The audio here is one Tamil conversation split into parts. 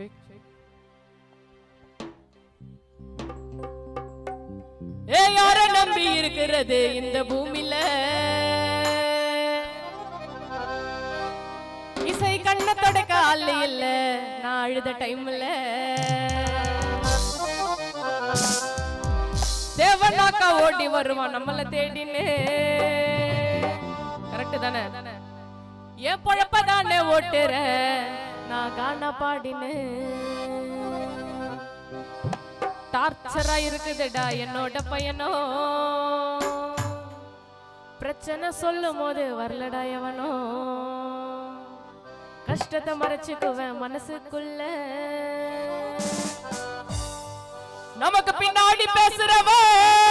Check. ஏ யார நம்பி இருக்கிறது இந்த பூமியில? இசை கண்ண தொடக்க அல்ல இல்ல நான் அழுத டைம்ல. தேவனாக்கா ஓடி வருவான் நம்மள தேடினே கரெக்ட் தானே? ஏன் பொழப்பதானே ஓட்டுற? நான் காண பாடினேன். டார்ச்சரா இருக்குதுடா என்னோட பையனோ. பிரச்சனை சொல்லும் போது வரலடா எவனோ. கஷ்டத்தை மறைச்சுக்குவேன் மனசுக்குள்ள. நமக்கு பின்னாடி பேசுறவன்.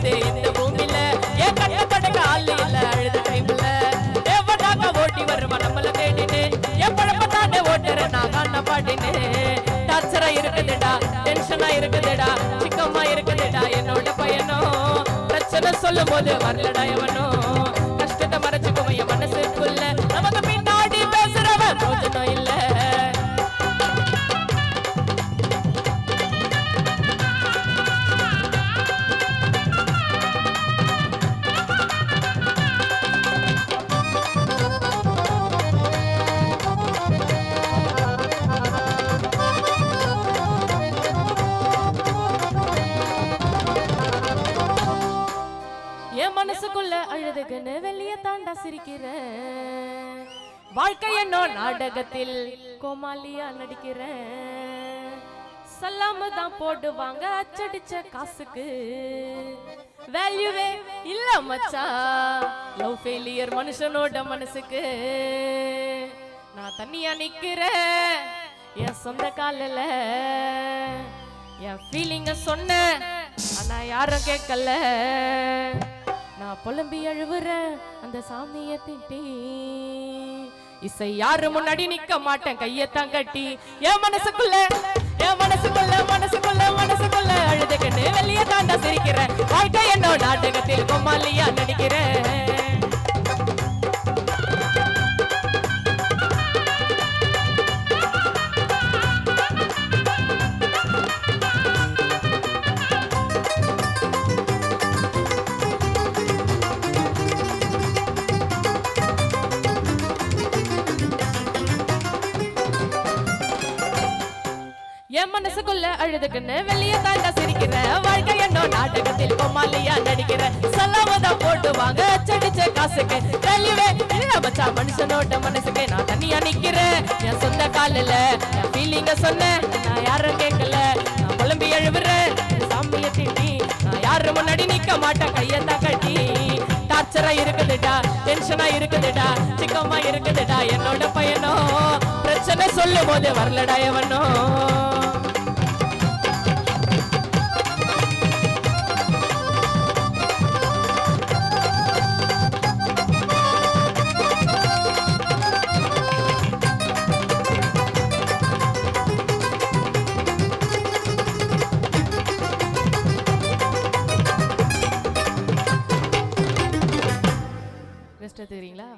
நம்பி இந்த பூமியில ஏ கட்டப்பட்ட படக்க இல்ல அழுது டைம்ல தேவனாக ஓட்டி வருவா நம்மள தேடினு என் பழப்ப தானே ஓட்டுற நான் காண பாட்டினு டார்ச்சரா இருக்குதுடா டென்ஷனா இருக்குதுடா சிக்கமா இருக்குதுடா என்னோட பையனோ பிரச்சனை சொல்லும் போது வரலடா எவனோ. கஷ்டத்தை மறைச்சுக்குவ என் மனசுக்குள்ள மனசுக்குள்ள அழுதுகன்னு வெளிய தாண்டா சிரிக்கிறேன் வாழ்க்கை என்னோ நாடகத்தில் கோமாளியா நடிக்கிறேன் சொல்லாம தான் போடுவாங்க அச்சடிச்ச காசுக்கு. வேல்யூவே இல்ல மச்சான் லவ் ஃபெயிலியர் மனுஷனோட மனசுக்கு. நான் தனியா நிக்கிறேன் என் சொந்த காலில். என் ஃபீலிங்க சொன்னேன் ஆனா யாரும் கேட்கல. நான் புலம்பி அழுவுறேன் அந்த சாமியை திட்டி இசை யாரு முன்னாடி நிக்க மாட்டேன் கையத்தான் கட்டி. என் மனசுக்குள்ள என் மனசுக்குள்ள மனசுக்குள்ள மனசுக்குள்ள அழுதுகிட்டு வெளியே தாண்டா சிரிக்கிறேன். வாழ்க்கை என்னோ நாடகத்தில் கொமாலியா நடிக்கிறேன். என் மனசுக்குள்ள அழுதுக்குன்னு வெளிய தாண்டா சிரிக்கிறேன் வாழ்க்கை என்னோ நாடகத்தில் கொமாலியா நடிக்கிற. சொல்லாமதான் போட்டுவாங்க அச்சடிச்ச காசுக்கு. தெளிவே இல்ல மச்சா மனுஷனோட மனசுக்கு நான் தனியா நிக்கிறேன் என் சொந்த காலில் என் ஃபீலிங்க சொன்னேன். நான் யாரும் கேட்கல? நான் புலம்பி எழுவுறேன் என் சாமியை திட்டி நான் யாரு முன்னாடி நிக்க மாட்டேன். கையத்தான் கட்டி டார்ச்சரா இருக்குதுடா டென்ஷனா இருக்குதுடா சிக்கமா இருக்குதுடா என்னோட பையனோ பிரச்சனை சொல்லும் போது வரலடா எவனோ. கஷ்டம் தெரியுங்களா?